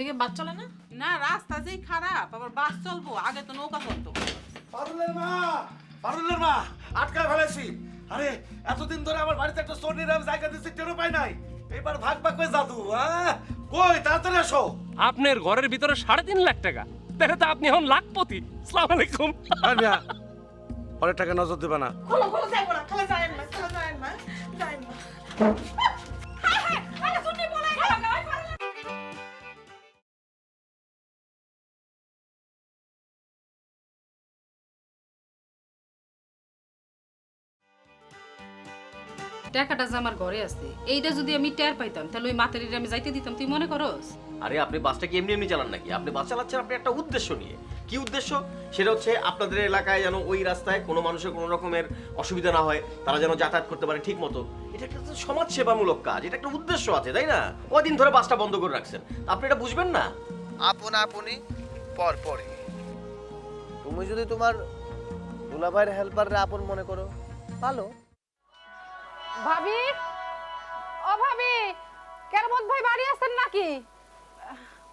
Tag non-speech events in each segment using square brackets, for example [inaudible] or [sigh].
Tempo কেন দিকে বাস চলে না? না রাস্তা যেই খারাপ আবার বাস চলবো আগে তো নৌকা চলতো। পারুলের মা পারুলের মা আটকায় ফেলেছি। আরে এতদিন ধরে আমার বাড়িতে একটা সোর নিরাম জায়গা দিচ্ছি টেরো পাই নাই। এবার ভাগ ভাগ করে জাদু হ্যাঁ? কই তাড়াতাড়ি আসো। আপনার ঘরের ভিতরে সাড়ে তিন লাখ টাকা। তাহলে তো আপনি এখন লাখপতি। সালাম আলাইকুম। আর মিয়া টাকা নজর দেবে না। খোলো খোলো যাইবো না খোলো যায় না খোলো না যায় না টাকাটা যে আমার ঘরে আছে এইটা যদি আমি টের পাইতাম তাহলে ওই মাতারির আমি যাইতে দিতাম। তুই মনে করস? আরে আপনি বাসটা কি এমনি এমনি চালান নাকি? আপনি বাস চালাচ্ছেন আপনি একটা উদ্দেশ্য নিয়ে। কি উদ্দেশ্য? সেটা হচ্ছে আপনাদের এলাকায় যেন ওই রাস্তায় কোনো মানুষের কোনো রকমের অসুবিধা না হয় তারা যেন যাতায়াত করতে পারে ঠিক মতো। এটা একটা তো সমাজ সেবামূলক কাজ এটা একটা উদ্দেশ্য আছে তাই না? কদিন ধরে বাসটা বন্ধ করে রাখছেন? আপনি এটা বুঝবেন না? আপন আপনি পর পরে তুমি যদি তোমার দুলাভাইয়ের হেল্পাররে আপন মনে করো ভালো। ভাবি? ও ভাবি কেরমত ভাই বাড়ি আছেন নাকি?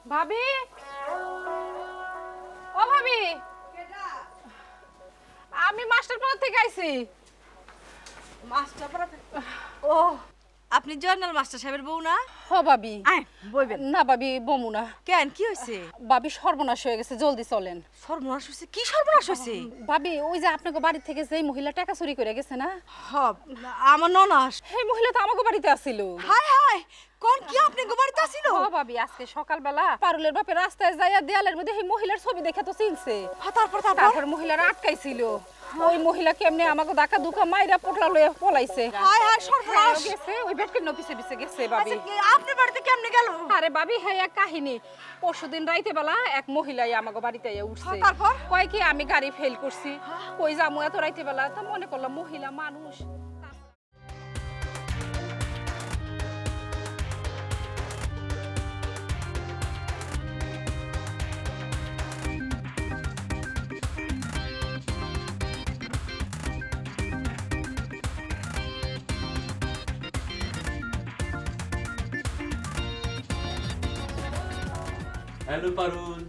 ভাবি? ও ভাবি আমি মাস্টারপাড়া থেকে আইছি। ও। আপনি জয়নাল মাস্টার সাহেবের বউ না? হ ভাবি। আয় বইবেন। না ভাবি বমু না। কেন কি হয়েছে? ভাবি সর্বনাশ হয়ে গেছে জলদি চলেন। সর্বনাশ হয়েছে? কি সর্বনাশ হয়েছে? ভাবি ওই যে আপনাকে বাড়ি থেকে যে মহিলা টাকা চুরি করে গেছে না? হ আমার ননাস। সেই মহিলা তো আমাকে বাড়িতে আসিল। হায় হায় কোন কি আপনি গোবাড়িতে আসিল? ও ভাবি আজকে সকালবেলা পারুলের বাপে রাস্তায় যাইয়া দেয়ালের মধ্যে সেই মহিলার ছবি দেখে তো চিনছে। তারপর তারপর? তারপর মহিলারা আটকাইছিল। ওই মহিলা কেমনে আমাকে ডাকা দুকা মাইরা পোটলা লইয়া পলাইছে। হায় হায় সর্বনাশ! গেছে ওই নপিছে পিছে গেছে ভাবি। আচ্ছা, কি- আপনার বাড়িতে কেমনে গেল? আরে ভাবি হ্যাঁ এক কাহিনী। পরশুদিন রাইতে বেলা এক মহিলাই আমাকে বাড়িতে আইয়া উঠছে। হ্যাঁ, তারপর? কয় কি আমি গাড়ি ফেল করছি। কই যামু এত রাইতে বেলা তা মনে করলাম মহিলা মানুষ। হ্যালো পারুল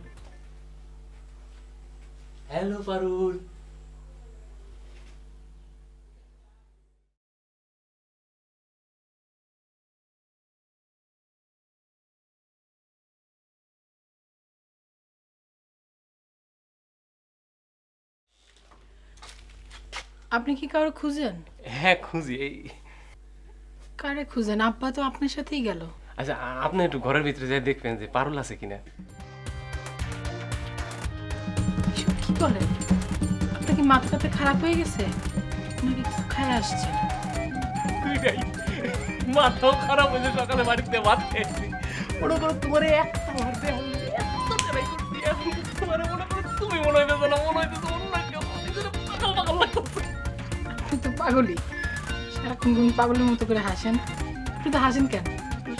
হ্যালো পারুল আপনি কি কারও খুঁজেন? হ্যাঁ খুঁজি। এই কারে খুঁজেন? আব্বা তো আপনার সাথেই গেল। আচ্ছা আপনি একটু ঘরের ভিতরে যাই দেখবেন যে পারুল আছে কিনা। এসব কি বলেন আপনার কি মাথাটাতে খারাপ হয়ে গেছে? নাকি খায় আসছে? দুইটাই। মাথাও খারাপ হয়েছে সকালে বাড়িতে ভাত খেয়েছি মনে করো তোমার এই একটা ভাত দিয়ে আমি এত ট্রাই করছি এখন তোমার মনে করো তুমি মনে হইতেছে না মনে হইতেছে অন্য কেউ নিজের পাগল পাগল লাগতেছে আপনি তো পাগলই। সারাক্ষণ পাগলের মতো করে হাসেন। আপনি তো হাসেন কেন?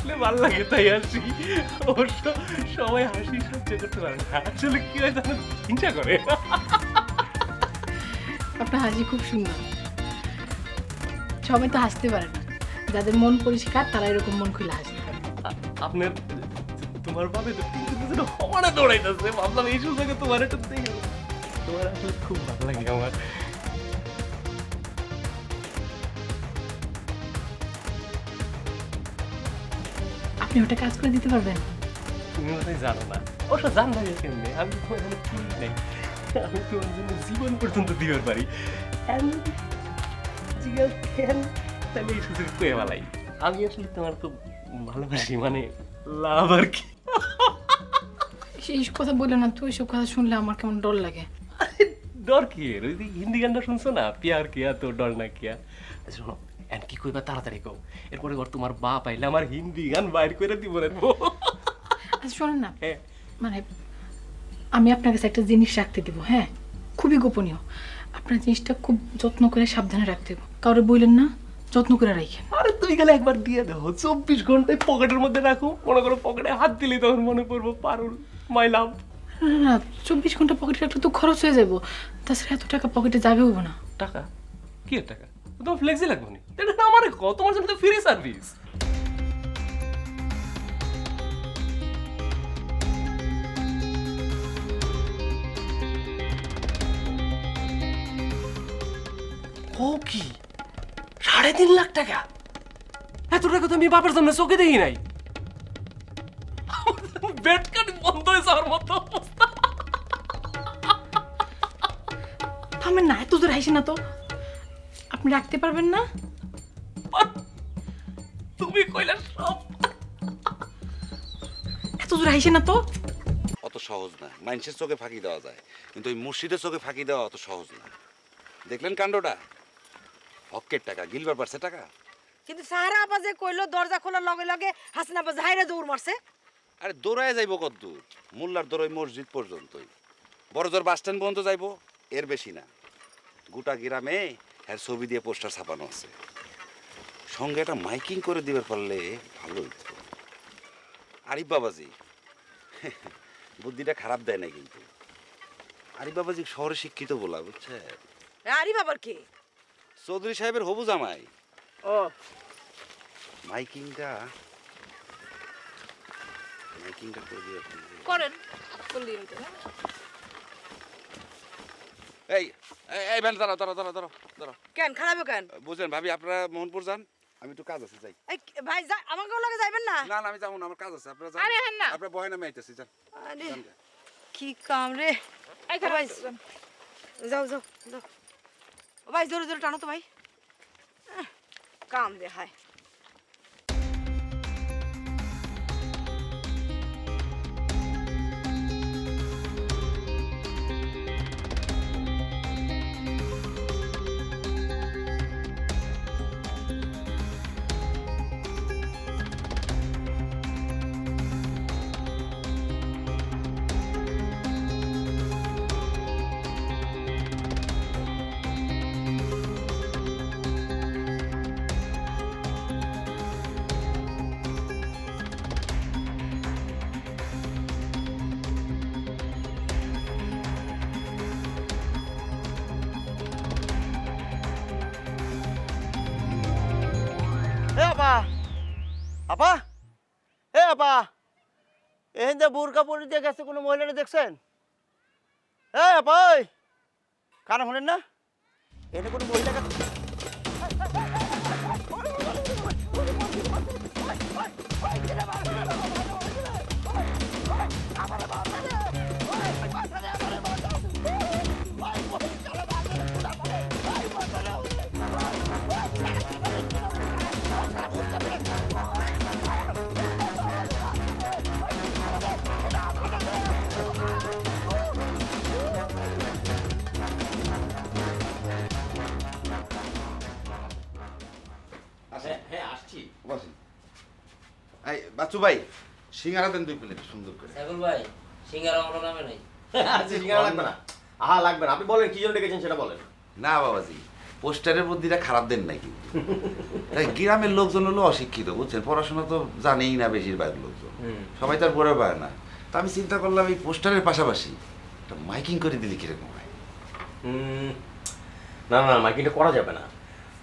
বুঝলে ভালো লাগে তাই হাসি অবশ্য সবাই হাসি সহ্য করতে পারে না। আসলে কি হয় জানো হিংসা করে। আপনার হাসি খুব সুন্দর। সবাই তো হাসতে পারে না। যাদের মন পরিষ্কার তারা এরকম মন খুলে হাসতে পারে আপনার তোমার ভাবে তো দিন সমানে দৌড়াইতেছে। ভাবলাম এই সুযোগে তোমার একটু দেখে তোমার আসলে খুব ভালো লাগে আমার। আপনি ওটা কাজ করে দিতে পারবেন। তুমি হয় জানো না। অবশ্য জানবা কেমনি? আমি তো তোমার এখানে কি নেই। আমি জন্য জীবন পর্যন্ত দিবার পারি। কেন? তাহলে এই সুযোগ পেয়ে আমি আসলে তোমার খুব ভালোবাসি মানে লাভ আর কি। এই কথা বলে না তো এইসব কথা শুনলে আমার কেমন ডর লাগে। ডর কি? হিন্দি গানটা শুনছো না? পিয়ার কিয়া তো ডর না কিয়া? আচ্ছা শোনো। এন কি কইবা তাড়াতাড়ি কও। এরপরে ঘর তোমার বাপ আইলে আমার হিন্দি গান বাইর করে দিব রে আচ্ছা শোনেন না। হ্যাঁ। মানে আমি আপনার কাছে একটা জিনিস রাখতে দেবো হ্যাঁ? খুবই গোপনীয়। আপনার জিনিসটা খুব যত্ন করে সাবধানে রাখতে দেবো কাউরে বললেন না যত্ন করে রাখেন। আরে তুই গেলে একবার দিয়ে দাও চব্বিশ ঘন্টায় পকেটের মধ্যে রাখো। মনে করো পকেটে হাত দিলে তখন মনে পড়ব পারুল মাই লাভ না চব্বিশ ঘণ্টা পকেটে রাখলে তো খরচ হয়ে যাব তাছাড়া এত টাকা পকেটে যাবে হব না। টাকা? কি টাকা? তোমার ফ্লেক্সি লাগবে নি। এটা আমার তোমার জন্য তো ফ্রি সার্ভিস ও কি? সাড়ে তিন লাখ টাকা? এত টাকা তো আমি বাবার সামনে চোখে দেখি নাই। বেড কাটি বন্ধ হয়ে যাওয়ার মতো অবস্থা। থামেন না, এত হাসি না তো। আপনি রাখতে পারবেন না? তুমি কইলা সব। এত জোর হাসি না তো? অত সহজ না। মানুষের চোখে ফাঁকি দেওয়া যায়। কিন্তু ওই মুর্শিদের চোখে ফাঁকি দেওয়া অত সহজ না। দেখলেন কাণ্ডটা? হকের টাকা গিলবার পারছে টাকা? কিন্তু সাহারা আপা যে কইলো দরজা খোলার লগে লগে হাসিনা আপা জাহিরে দৌড় মারছে। আরে দৌড়ায় যাইব কদ্দূর? মোল্লার দৌড়ই মসজিদ পর্যন্তই। বড়জোর বাস স্ট্যান্ড পর্যন্ত যাইব? এর বেশি না। গোটা গ্রামে এর ছবি দিয়ে পোস্টার ছাপানো আছে। সঙ্গে একটা মাইকিং করে দিবার পারলে ভালো হইতো। আরিফ বাবাজি [laughs] বুদ্ধিটা খারাপ দেয় না কিন্তু। আরিফ বাবাজি শহরে শিক্ষিত বলা বুঝছে আরে বাবার কে? চৌধুরী সাহেবের হবু জামাই। ও। মাইকিংটা মাইকিংটা করে দিয়ে করেন না? এই এই, ভ্যান দাঁড়াও দাঁড়াও দাঁড়াও দাঁড়াও দাঁড়াও। কেন খারাপ কেন? বুঝলেন ভাবি আপনারা মোহনপুর যান আমি একটু কাজ আছে যাই। এই ভাই যা আমাকে লগে যাবেন না? না না আমি যাব না আমার কাজ আছে আপনারা যান। আরে হ্যাঁ না। আপনারা বহেন আমি আইতেছি যান। আরে। কি কাম রে? এই ভাই যাও যাও যাও। ভাই জোরে জোরে টানো তো ভাই। কাম দে হায়। বোরকা পরে দিয়ে গেছে কোনো মহিলা দেখছেন হ্যাঁ ভাই কারণ হলেন না এটা কোনো মহিলা গেছে এই বাচ্চু ভাই সিঙ্গারা দেন দুই প্লেট সুন্দর করে। সাইফুল ভাই সিঙ্গারা আমার নামে নাই। আচ্ছা সিঙ্গারা লাগবে না। আহা লাগবে না। আপনি বলেন কি জন্য ডেকেছেন সেটা বলেন। না বাবাজি পোস্টারের বুদ্ধিটা খারাপ দেন নাই কিন্তু। এই গ্রামের লোকজন হলো অশিক্ষিত বুঝছেন? পড়াশোনা তো জানেই না বেশিরভাগ লোকজন। সবাই তার পড়ে পারে না। তা আমি চিন্তা করলাম এই পোস্টারের পাশাপাশি একটা মাইকিং করে দিলে কীরকম হয়? না না না মাইকিংটা করা যাবে না।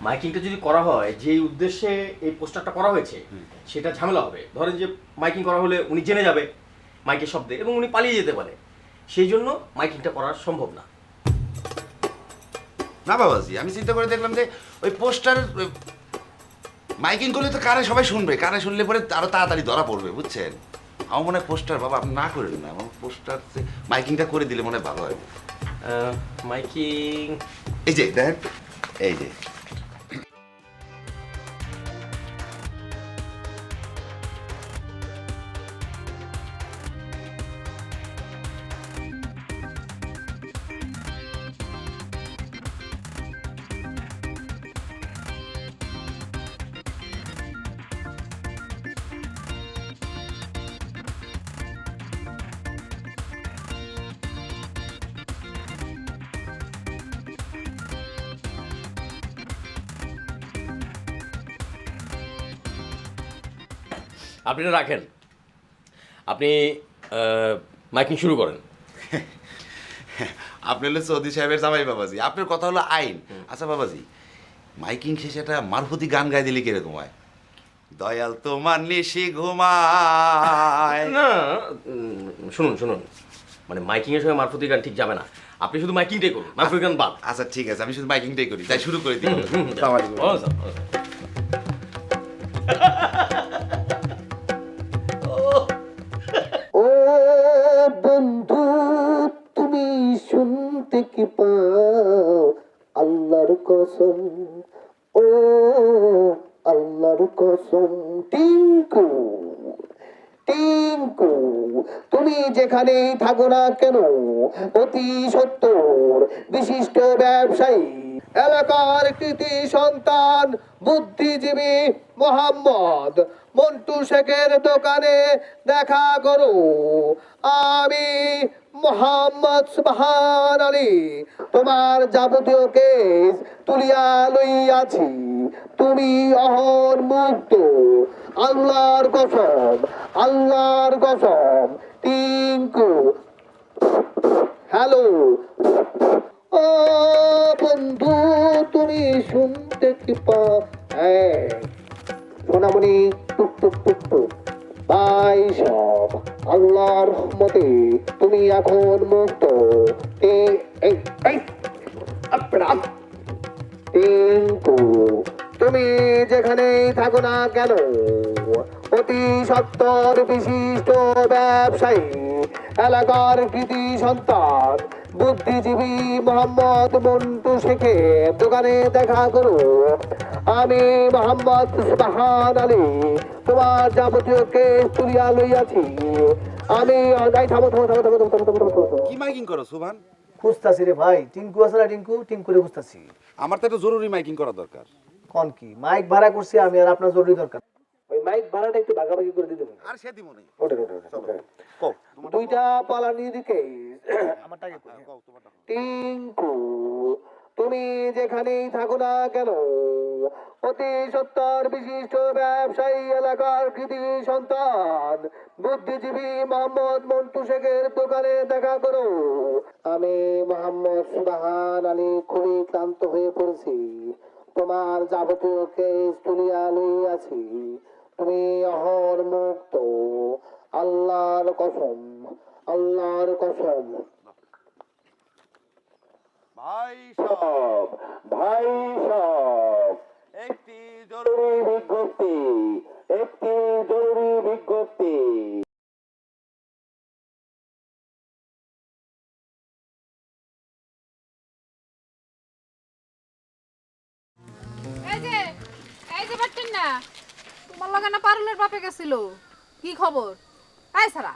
মাইকিংটা যদি করা হয় যেই উদ্দেশ্যে এই পোস্টারটা করা হয়েছে সেটা ঝামেলা হবে। ধরেন যে মাইকিং করা হলে উনি জেনে যাবে মাইকের শব্দে এবং উনি পালিয়ে যেতে পারে। সেই জন্য মাইকিংটা করা সম্ভব না। না বাবাজি আমি চিন্তা করে দেখলাম যে ওই পোস্টার মাইকিং করলে তো কারে সবাই শুনবে। কারে শুনলে পরে আরও তাড়াতাড়ি ধরা পড়বে বুঝছেন? আমার মনে হয় পোস্টার বাবা আপনি না করেন না। আমার পোস্টার মাইকিংটা করে দিলে মনে হয় ভালো হয়। মাইকিং এই যে দেখেন এই যে। আপনি এটা রাখেন। আপনি মাইকিং শুরু করেন। [laughs] আপনি হলো সৌদি সাহেবের জামাই বাবাজি। আপনার কথা হলো আইন। আচ্ছা বাবাজি মাইকিং শেষে একটা মারফতি গান গাই দিলে কীরকম হয়। দয়াল তোমার নিশি ঘুমায়। না শুনুন শুনুন। মানে মাইকিংয়ের সঙ্গে মারফতি গান ঠিক যাবে না। আপনি শুধু মাইকিংটাই করুন। মারফতি গান বাদ। আচ্ছা ঠিক আছে। আমি শুধু মাইকিংটাই করি। তাই শুরু করে দিই। যেখানেই থাকো না কেন, অতি সত্তর বিশিষ্ট ব্যবসায়ী, এলাকার কৃতি সন্তান, বুদ্ধিজীবী মোহাম্মদ মন্টু শেখের দোকানে দেখা করো। আমি মোহাম্মদ সুবহান আলী, তোমার যাবতীয় কেস তুলিয়া লইয়াছি। তুমি অহর মুক্ত। আল্লাহর কসম আল্লাহর কসম টিঙ্কু হ্যালো ও বন্ধু, তুমি শুনতে কি পাও হ্যাঁ। সোনামণি, টুক টুক টুক টুক। বাই সব। আল্লাহর রহমতে তুমি এখন মুক্ত। টিঙ্কু তুমি যেখানেই থাকো না কেন? অতি সত্তর বিশিষ্ট ব্যবসায়ী এলাকার কৃতি সন্তান বুদ্ধিজীবী মোহাম্মদ মন্টু শেখে দোকানে দেখা করো। আমি মোহাম্মদ সুবাহান আলী তোমার যাবতীয় কেস তুলিয়া লইয়াছি। আমি নাই থামো থামো থামো থামো থামো থামো থামো কি মাইকিং করো সুভান খুঁজতাছি রে ভাই টিঙ্কু আছে না টিঙ্কু? টিঙ্কু রে খুঁজতাছি। আমার তো একটা জরুরি মাইকিং করা দরকার। কোন কি? মাইক ভাড়া করছি আমি আর আপনার জরুরি দরকার। মাইক ভাড়াটা একটু ভাগাভাগি করে দিতে হবে আর সে দিব নেই ওঠেন ওঠেন ওঠেন দুইটা পালানির কেস আমার টাকা তুমি যেখানেই থাকো না কেন অতি সত্তর বিশিষ্ট ব্যবসায়ী এলাকার কৃতি সন্তান বুদ্ধিজীবী মোহাম্মদ মন্টু শেখের দোকানে দেখা করো। আমি মোহাম্মদ সুবাহান আলী খুবই ক্লান্ত হয়ে পড়েছি। তোমার যাবতীয় কেস তুলিয়া লইয়াছি। তুমি অহর মুক্ত। আল্লাহর কসম আল্লাহর কসম। ভাই সব ভাই সব। একটি জরুরি বিজ্ঞপ্তি একটি জরুরি বিজ্ঞপ্তি। এই যে এই যে পারতেন না? তোমার লগে না পারুলের বাপে গেছিল? কি খবর? তাই সারা।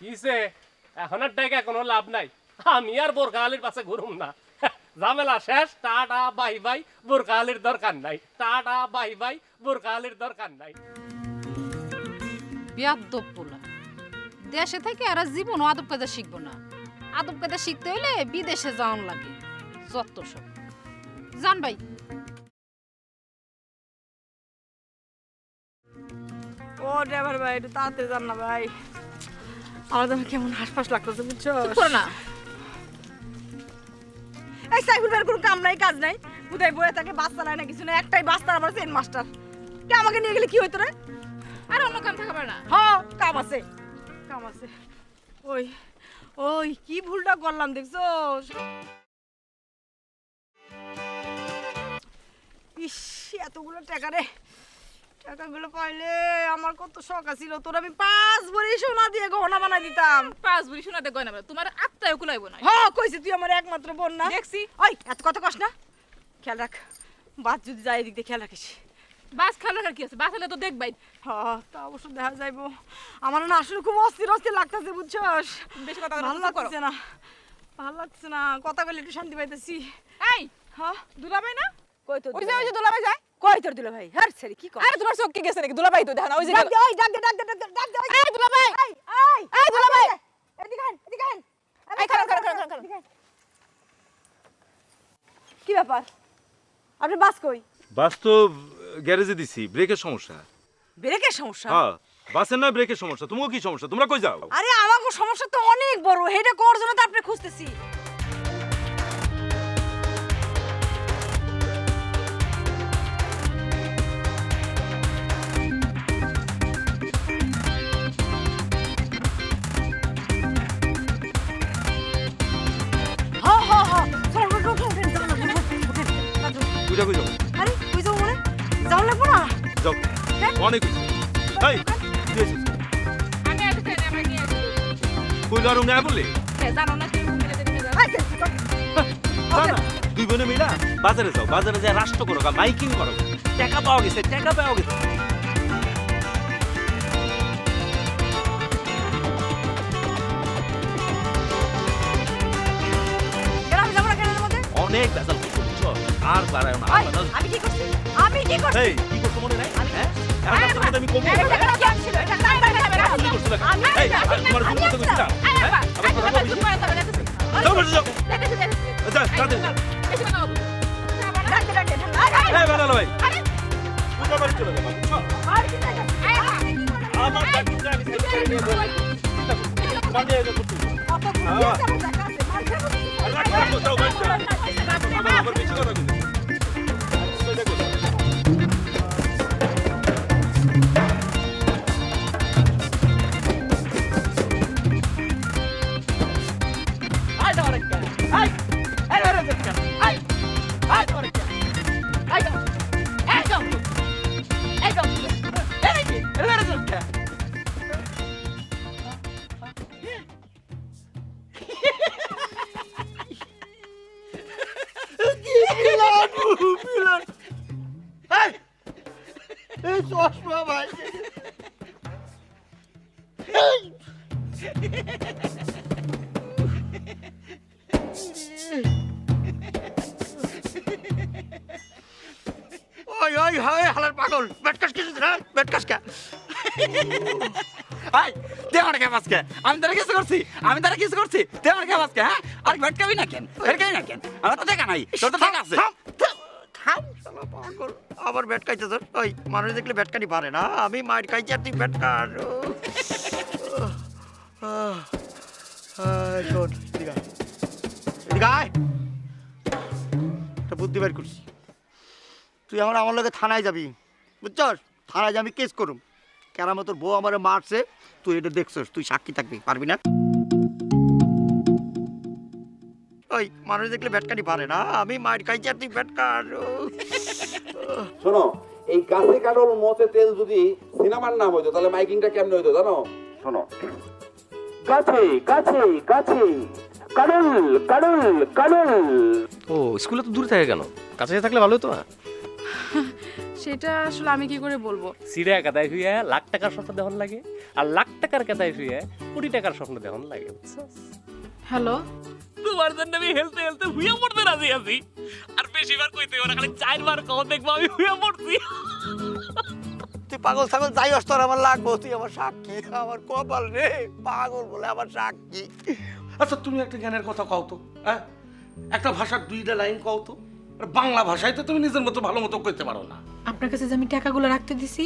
কিসে এখন আর টাকা কোনো লাভ নাই। আমি আর বোরকালির পাশে ঘুরুম না। ঝামেলা শেষ টাটা বাই বাই বোরকালির দরকার নাই। টাটা বাই বাই বোরকালির দরকার নাই। বিয়াদ্দব পোলা। দেশে থেকে আর জীবন আদব কায়দা শিখব না। আদব কায়দা শিখতে হইলে বিদেশে যাওয়ান লাগে। যত সব। জান ভাই। ও ড্রাইভার ভাই একটু তাড়াতাড়ি যান না ভাই। আমার তো কেমন হাসপাস লাগতেছে বুঝছ? না। এই সাইকেল বের কোনো কাম নাই কাজ নাই। কোথায় বয়ে থাকে বাস্তা নাই না কিছু না একটাই বাস্তা আমার সেন মাস্টার কে আমাকে নিয়ে গেলে কি হইতো রে? আর অন্য কাম থাকা পারে না। হ্যাঁ কাম আছে। কাম আছে। ওই ওই কি ভুলটা করলাম দেখছ? ইস এতগুলো টাকা রে। টাকাগুলো পাইলে আমার কত শখ আছিল। তোর আমি পাঁচ ভরি সোনা দিয়ে গহনা বানাই দিতাম। পাঁচ বুড়ি শোনাতে গয়না বলে তোমার আত্মায় কুলাইব না হ্যাঁ কইছি তুই আমার একমাত্র বোন না। দেখছি। ওই এত কথা কস না। খেয়াল রাখ বাদ যদি যায় এদিক দিয়ে খেয়াল রাখিস। বাস খেলা কি আছে? বাস হলে তো দেখবাই। হ্যাঁ তা অবশ্য দেখা যাইবো। আমার না আসলে খুব অস্থির অস্থির লাগতেছে বুঝছস? বেশি কথা ভালো লাগছে না। ভালো লাগছে না। কথা বলে একটু শান্তি পাইতেছি। এই হ্যাঁ দুলাভাই না? কই তোর ওই যে ওই যে দুলাভাই যায়। কই তোর দিল ভাই? ছেড়ে কি কর আরে তোমার চোখ কি গেছে নাকি? দুলাভাই তো দেখো ওই যে ডাক দে ওই ডাক দে ডাক দে ডাক দে ডাক দে ওই এই এই এই এই এদিকে আন এদিকে আন এই খারাপ খারাপ খারাপ খারাপ কি ব্যাপার? আপনি বাস কই? বাস তো গ্যারেজে দিছি ব্রেকের সমস্যা। ব্রেকের সমস্যা? হ্যাঁ বাসের নয় ব্রেকের সমস্যা। তোমার কি সমস্যা? তোমরা কই যাও? আরে আমাকে সমস্যা তো অনেক বড়। হেডে কর জন্য তো আপনি খুঁজতেছি। চল, চল। না না দুই বোনে মিলা বাজারে যাও বাজারে যা রাষ্ট্র করো মাইকিং করো। টাকা পাওয়া গেছে টাকা পাওয়া গেছে। অনেক বুঝছ আর বাড়ায় না আমি কি করছি আমি কি করছি এই কি করছ মনে নাই হ্যাঁ আমি কমবো এটা ওই ওই হয় হালার পাগল। কিছু না কে কে? আজকে আমি তারা কিছু করছি আমি তারা কিছু করছি দেওয়ার কে আজকে হ্যাঁ? আর ভটকাবি না কেন? ভটকাবি না কেন? আমার তো দেখা নাই তোর তো দেখা আছে। আবার বেটকাইতে তোর ওই মানুষ দেখলে বেটকানি পারে না আমি মার খাইছি আর তুই আহ, শোন এদিকে আয়। এদিকে আয় একটা বুদ্ধি বের করছি। তুই আমার আমার লগে থানায় যাবি বুঝছস? থানায় যাবি কেস করুম। কেরামে তোর বউ আমারে মারছে তুই এটা দেখছস তুই সাক্ষী থাকবি পারবি না? ওই মানুষ দেখলে বেটকানি পারে না আমি মার খাইছি আর তুই বেটকার ও। শোনো এই গাছে কাটল মতে তেল যদি সিনেমার নাম হইতো তাহলে মাইকিংটা কেমনে হইতো জানো? শোনো গাছে গাছে গাছে কাডল কাডল কাডল ও স্কুলে তো দূরে থাকে কেন? কাছে থাকলে ভালো হতো না? সেটা আসলে আমি কি করে বলব? সিরিয়া কাদায় শুয়ে লাখ টাকার স্বপ্ন দেখন লাগে আর লাখ টাকার কাদায় শুয়ে কোটি টাকার স্বপ্ন দেখন লাগে হ্যালো? তোমার জন্য আমি হেলতে হেলতে হুইয়া পড়তে রাজি আছি। আর বেশিবার কইতে ওরা খালি চারবার কও দেখব আমি হুইয়া পড়ছি। পাগল ছাগল যাই আর আমার লাগবো তুই আমার সাক্ষী আমার কপাল রে পাগল বলে আমার সাক্ষী। আচ্ছা তুমি একটা জ্ঞানের কথা কও তো হ্যাঁ? একটা ভাষার দুইটা লাইন কও তো আর বাংলা ভাষায় তো তুমি নিজের মতো ভালো মতো করতে পারো না। আপনার কাছে যে আমি টাকাগুলো রাখতে দিছি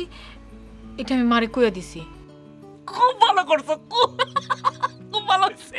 এটা আমি মারে কইয়া দিছি। খুব ভালো করছ খুব খুব ভালো হয়েছে